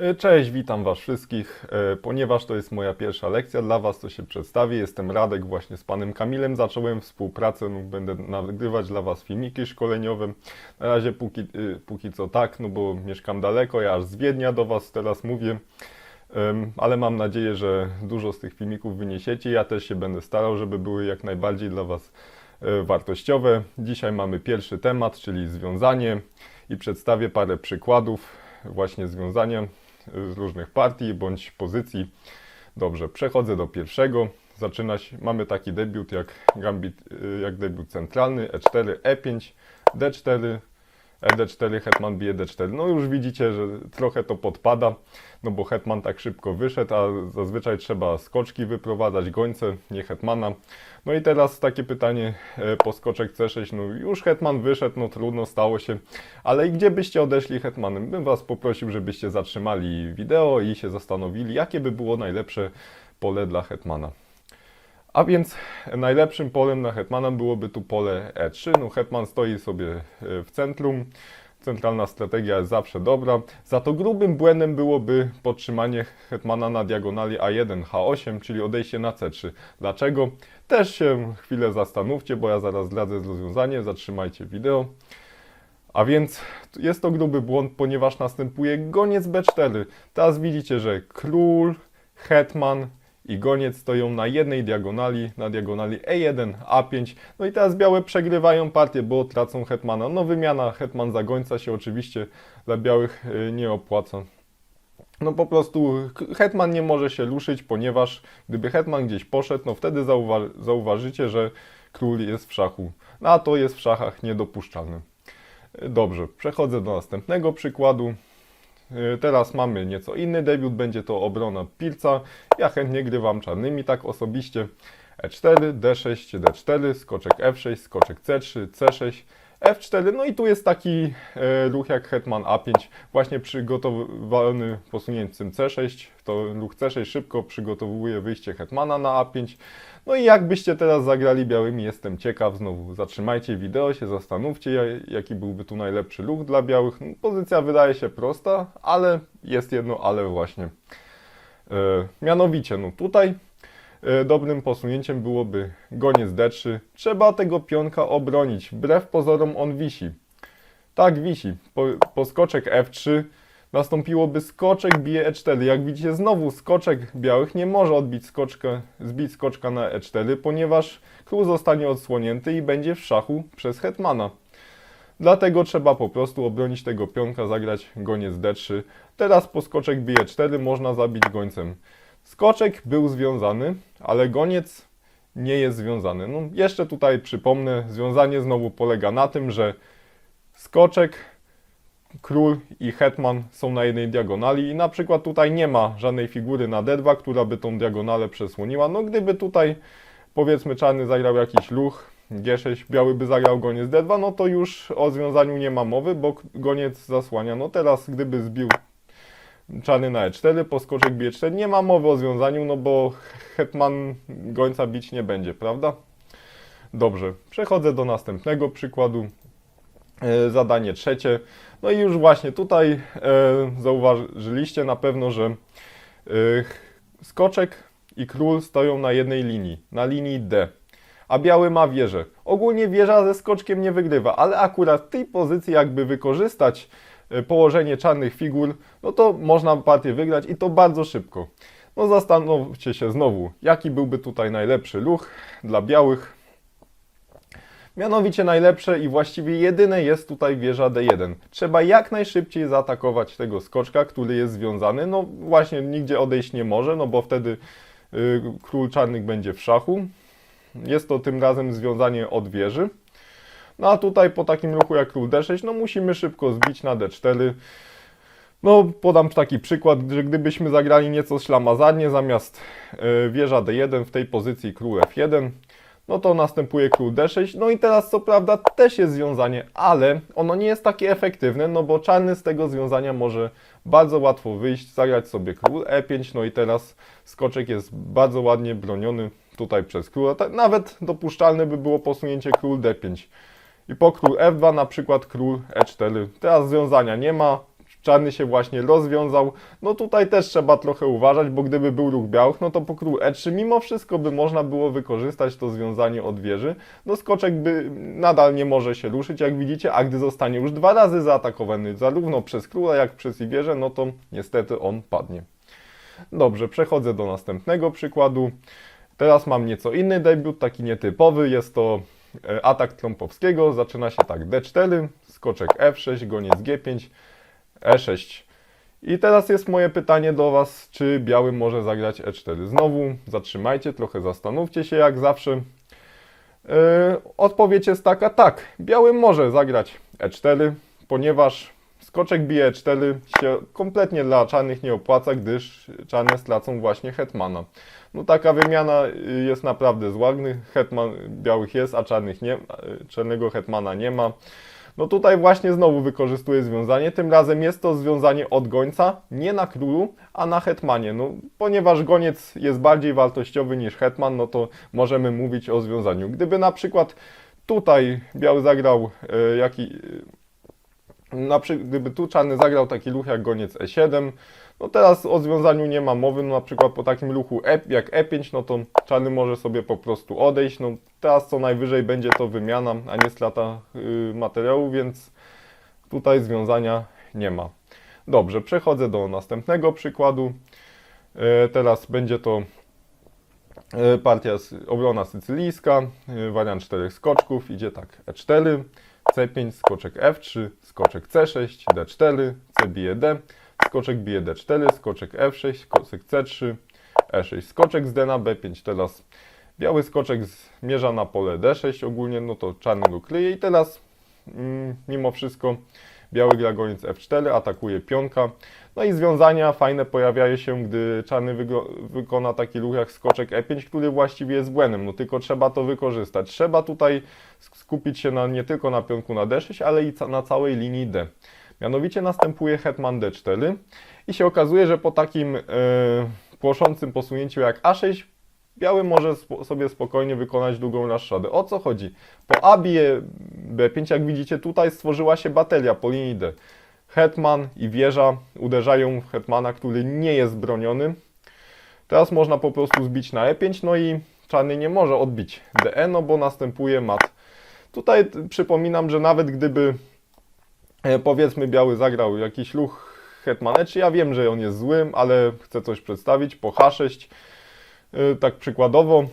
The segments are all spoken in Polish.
E, Cześć, witam Was wszystkich. E, Ponieważ to jest moja pierwsza lekcja dla Was, to się przedstawię. Jestem Radek, właśnie z panem Kamilem zacząłem współpracę. no, Będę nagrywać dla Was filmiki szkoleniowe. Na razie póki, y, póki co tak, no bo mieszkam daleko, ja aż z Wiednia do Was teraz mówię. Ale mam nadzieję, że dużo z tych filmików wyniesiecie. Ja też się będę starał, żeby były jak najbardziej dla Was e, wartościowe. Dzisiaj mamy pierwszy temat, czyli związanie i przedstawię parę przykładów właśnie związania z różnych partii bądź pozycji. Dobrze, przechodzę do pierwszego. Zaczyna się, mamy taki debiut jak gambit, y, jak debiut centralny E4, E5, D4, ED4, hetman bije D4. No już widzicie, że trochę to podpada, no bo hetman tak szybko wyszedł, a zazwyczaj trzeba skoczki wyprowadzać, gońce, nie hetmana. No i teraz takie pytanie e, po skoczek C6, no już hetman wyszedł, no trudno, stało się, ale i gdzie byście odeszli hetmanem? Bym was poprosił, żebyście zatrzymali wideo i się zastanowili, jakie by było najlepsze pole dla hetmana. A więc najlepszym polem na hetmana byłoby tu pole E3. No hetman stoi sobie e, w centrum. Centralna strategia jest zawsze dobra. Za to grubym błędem byłoby podtrzymanie hetmana na diagonali A1, H8, czyli odejście na C3. Dlaczego? Też się chwilę zastanówcie, bo ja zaraz zdradzę rozwiązanie. Zatrzymajcie wideo. A więc jest to gruby błąd, ponieważ następuje goniec B4. Teraz widzicie, że król, hetman i goniec stoją na jednej diagonali, na diagonali E1, A5. No i teraz białe przegrywają partię, bo tracą hetmana. No wymiana hetman za gońca się oczywiście dla białych y, nie opłaca. No po prostu hetman nie może się ruszyć, ponieważ gdyby hetman gdzieś poszedł, no wtedy zauwa- zauważycie, że król jest w szachu. No a to jest w szachach niedopuszczalne. Dobrze, przechodzę do następnego przykładu. Y, Teraz mamy nieco inny debiut, będzie to obrona Pilca. Ja chętnie grywam czarnymi, tak osobiście. E E4, D6, D4, skoczek F6, skoczek C3, C6, F4. No i tu jest taki e, ruch jak hetman A5, właśnie przygotowany posunięciem C6. To ruch C6 szybko przygotowuje wyjście hetmana na A5. No i jakbyście teraz zagrali białymi, jestem ciekaw. Znowu zatrzymajcie wideo, się zastanówcie, ja- jaki byłby tu najlepszy ruch dla białych. No, pozycja wydaje się prosta, ale jest jedno ale właśnie. E, mianowicie, no tutaj dobrym posunięciem byłoby goniec D3. Trzeba tego pionka obronić. Wbrew pozorom on wisi. Tak, wisi. Po, po skoczek F3 nastąpiłoby skoczek bije E4. Jak widzicie, znowu skoczek białych nie może odbić skoczka, zbić skoczka na E4, ponieważ król zostanie odsłonięty i będzie w szachu przez hetmana. Dlatego trzeba po prostu obronić tego pionka, zagrać goniec D3. Teraz po skoczek bije 4 można zabić gońcem. Skoczek był związany, ale goniec nie jest związany. No, jeszcze tutaj przypomnę, związanie znowu polega na tym, że skoczek, król i hetman są na jednej diagonali i na przykład tutaj nie ma żadnej figury na D2, która by tą diagonalę przesłoniła. No gdyby tutaj powiedzmy czarny zagrał jakiś ruch, G6, biały by zagrał goniec D2, no to już o związaniu nie ma mowy, bo goniec zasłania. No teraz gdyby zbił czarny na E4, poskoczek B4, nie ma mowy o związaniu, no bo hetman gońca bić nie będzie, prawda? Dobrze, przechodzę do następnego przykładu. E, Zadanie trzecie. No i już właśnie tutaj e, zauważyliście na pewno, że e, skoczek i król stoją na jednej linii, na linii D. A biały ma wieżę. Ogólnie wieża ze skoczkiem nie wygrywa, ale akurat w tej pozycji jakby wykorzystać położenie czarnych figur, no to można partię wygrać i to bardzo szybko. No zastanówcie się znowu, jaki byłby tutaj najlepszy ruch dla białych. Mianowicie najlepsze i właściwie jedyne jest tutaj wieża D1. Trzeba jak najszybciej zaatakować tego skoczka, który jest związany. No właśnie nigdzie odejść nie może, no bo wtedy y, król czarnych będzie w szachu. Jest to tym razem związanie od wieży. No a tutaj po takim ruchu jak król D6, no musimy szybko zbić na D4. No podam taki przykład, że gdybyśmy zagrali nieco ślamazarnie, zamiast y, wieża D1 w tej pozycji król F1, no to następuje król D6. No i teraz co prawda też jest związanie, ale ono nie jest takie efektywne, no bo czarny z tego związania może bardzo łatwo wyjść, zagrać sobie król E5, no i teraz skoczek jest bardzo ładnie broniony tutaj przez króla. Nawet dopuszczalne by było posunięcie król D5. I po król F2 na przykład król E4. Teraz związania nie ma, czarny się właśnie rozwiązał. No tutaj też trzeba trochę uważać, bo gdyby był ruch białych, no to po król E3 mimo wszystko by można było wykorzystać to związanie od wieży. No skoczek by nadal nie może się ruszyć, jak widzicie, a gdy zostanie już dwa razy zaatakowany zarówno przez króla, jak przez i wieżę, no to niestety on padnie. Dobrze, przechodzę do następnego przykładu. Teraz mam nieco inny debiut, taki nietypowy. Jest to atak Trąpowskiego. Zaczyna się tak D4, skoczek F6, goniec G5, E6. I teraz jest moje pytanie do Was, czy biały może zagrać E4? Znowu zatrzymajcie, trochę zastanówcie się jak zawsze. Yy, odpowiedź jest taka, tak, biały może zagrać E4, ponieważ skoczek bije E4 się kompletnie dla czarnych nie opłaca, gdyż czarne stracą właśnie hetmana. No taka wymiana y, jest naprawdę zła, hetman białych jest, a czarnych nie, y, czarnego hetmana nie ma. No tutaj właśnie znowu wykorzystuję związanie, tym razem jest to związanie od gońca, nie na królu, a na hetmanie. No, ponieważ goniec jest bardziej wartościowy niż hetman, no to możemy mówić o związaniu. Gdyby na przykład tutaj biały zagrał e, jaki, na przykład, gdyby tu czarny zagrał taki ruch jak goniec E7, no teraz o związaniu nie ma mowy, no na przykład po takim ruchu e, jak E5, no to czarny może sobie po prostu odejść, no teraz co najwyżej będzie to wymiana, a nie strata y, materiału, więc tutaj związania nie ma. Dobrze, przechodzę do następnego przykładu. E, teraz będzie to e, partia obrona sycylijska, e, wariant czterech skoczków, idzie tak E4, C5, skoczek F3, skoczek C6, D4, C bije D, skoczek bije D4, skoczek F6, skoczek C3, E6, skoczek z D na B5. Teraz biały skoczek zmierza na pole D6 ogólnie, no to czarny go kryje i teraz mm, mimo wszystko biały gra goniec F4, atakuje pionka. No i związania fajne pojawiają się, gdy czarny wykona taki ruch jak skoczek E5, który właściwie jest błędem, no tylko trzeba to wykorzystać. Trzeba tutaj sk- skupić się na, nie tylko na pionku na D6, ale i na całej linii D. Mianowicie następuje hetman D4 i się okazuje, że po takim e, płoszącym posunięciu jak A6 biały może spo, sobie spokojnie wykonać długą raszadę. O co chodzi? Po A bije B5, jak widzicie tutaj stworzyła się bateria po linii D. Hetman i wieża uderzają w hetmana, który nie jest broniony. Teraz można po prostu zbić na E5, no i czarny nie może odbić DE, no bo następuje mat. Tutaj przypominam, że nawet gdyby e, powiedzmy biały zagrał jakiś ruch hetmaneczy, ja wiem, że on jest zły, ale chcę coś przedstawić po H6, e, tak przykładowo,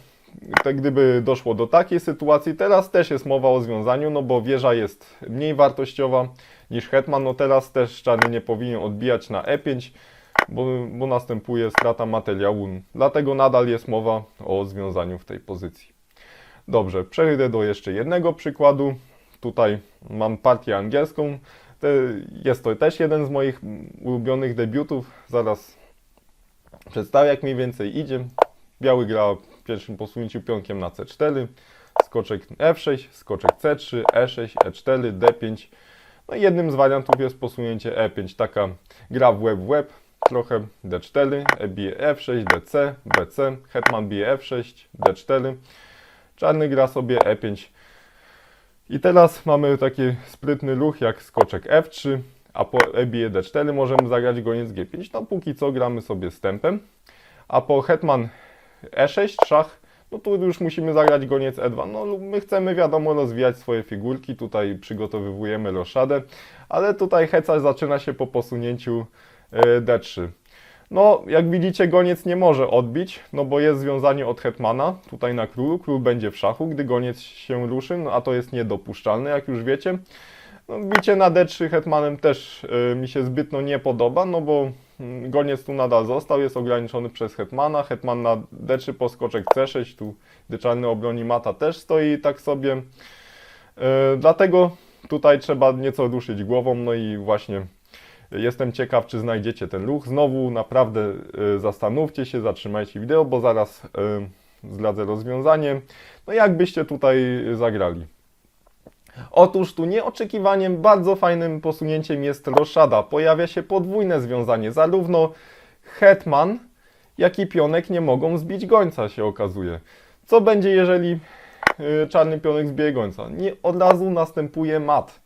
tak gdyby doszło do takiej sytuacji, teraz też jest mowa o związaniu, no bo wieża jest mniej wartościowa niż hetman, no teraz też czarny nie powinien odbijać na E5, bo, bo następuje strata materiału, dlatego nadal jest mowa o związaniu w tej pozycji. Dobrze, przejdę do jeszcze jednego przykładu. Tutaj mam partię angielską. Jest to też jeden z moich ulubionych debiutów. Zaraz przedstawię, jak mniej więcej idzie. Biały gra pierwszym posunięciu pionkiem na C4, skoczek F6, skoczek C3, E6, E4, D5. No i jednym z wariantów jest posunięcie E5. Taka gra w łeb w łeb. Trochę D4, E bije F6, DC, BC, hetman bije F6, D4. Czarny gra sobie E5. I teraz mamy taki sprytny ruch jak skoczek F3, a po E bije D4 możemy zagrać goniec G5. No póki co gramy sobie z tempem. A po hetman E6 szach, no tu już musimy zagrać goniec E2. No my chcemy wiadomo rozwijać swoje figurki, tutaj przygotowujemy roszadę, ale tutaj heca zaczyna się po posunięciu e, D3. No, jak widzicie, goniec nie może odbić, no bo jest związanie od hetmana, tutaj na królu. Król będzie w szachu, gdy goniec się ruszy, no a to jest niedopuszczalne, jak już wiecie. No, bicie na d3 hetmanem też y, mi się zbytnio nie podoba, no bo goniec tu nadal został, jest ograniczony przez hetmana. Hetman na d3 poskoczek c6, tu gdy obroni mata też stoi tak sobie. Y, dlatego tutaj trzeba nieco ruszyć głową, no i właśnie Jestem ciekaw, czy znajdziecie ten ruch. Znowu naprawdę y, zastanówcie się, zatrzymajcie wideo, bo zaraz zdradzę rozwiązanie. No jak byście tutaj zagrali? Otóż tu nieoczekiwaniem bardzo fajnym posunięciem jest roszada. Pojawia się podwójne związanie. Zarówno hetman, jak i pionek nie mogą zbić gońca, się okazuje. Co będzie, jeżeli y, czarny pionek zbije gońca? Nie od razu następuje mat.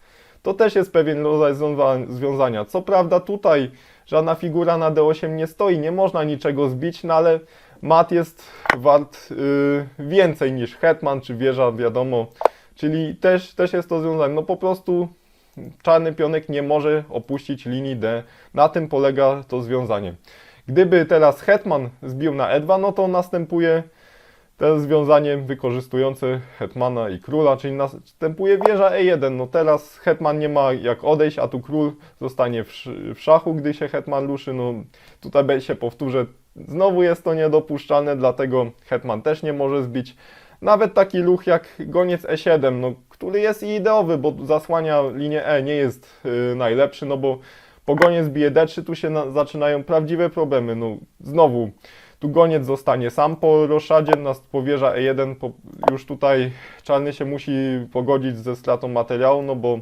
to też jest pewien rodzaj związa- związania. Co prawda tutaj żadna figura na D8 nie stoi, nie można niczego zbić, no ale mat jest wart y, więcej niż hetman czy wieża, wiadomo. Czyli też, też jest to związane. No po prostu czarny pionek nie może opuścić linii D. Na tym polega to związanie. Gdyby teraz hetman zbił na E2, no to następuje to związanie wykorzystujące hetmana i króla, czyli następuje wieża E1. No teraz hetman nie ma jak odejść, a tu król zostanie w, w szachu, gdy się hetman ruszy. No tutaj się powtórzę, znowu jest to niedopuszczalne, dlatego hetman też nie może zbić. Nawet taki ruch jak goniec E7, no, który jest ideowy, bo zasłania linię E, nie jest y, najlepszy, no bo po goniec bije D3, tu się na, zaczynają prawdziwe problemy. No znowu, tu goniec zostanie sam po roszadzie, nas powierza E1, po, już tutaj czarny się musi pogodzić ze stratą materiału, no bo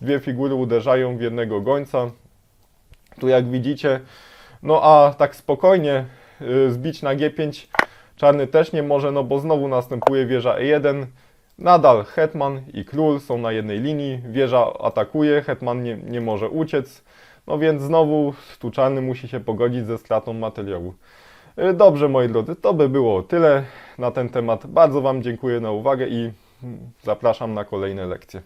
dwie figury uderzają w jednego gońca. Tu jak widzicie, no a tak spokojnie y, zbić na G5 czarny też nie może, no bo znowu następuje wieża E1. Nadal hetman i król są na jednej linii, wieża atakuje, hetman nie, nie może uciec, no więc znowu tu czarny musi się pogodzić ze stratą materiału. Y, Dobrze moi drodzy, to by było tyle na ten temat. Bardzo Wam dziękuję na uwagę i zapraszam na kolejne lekcje.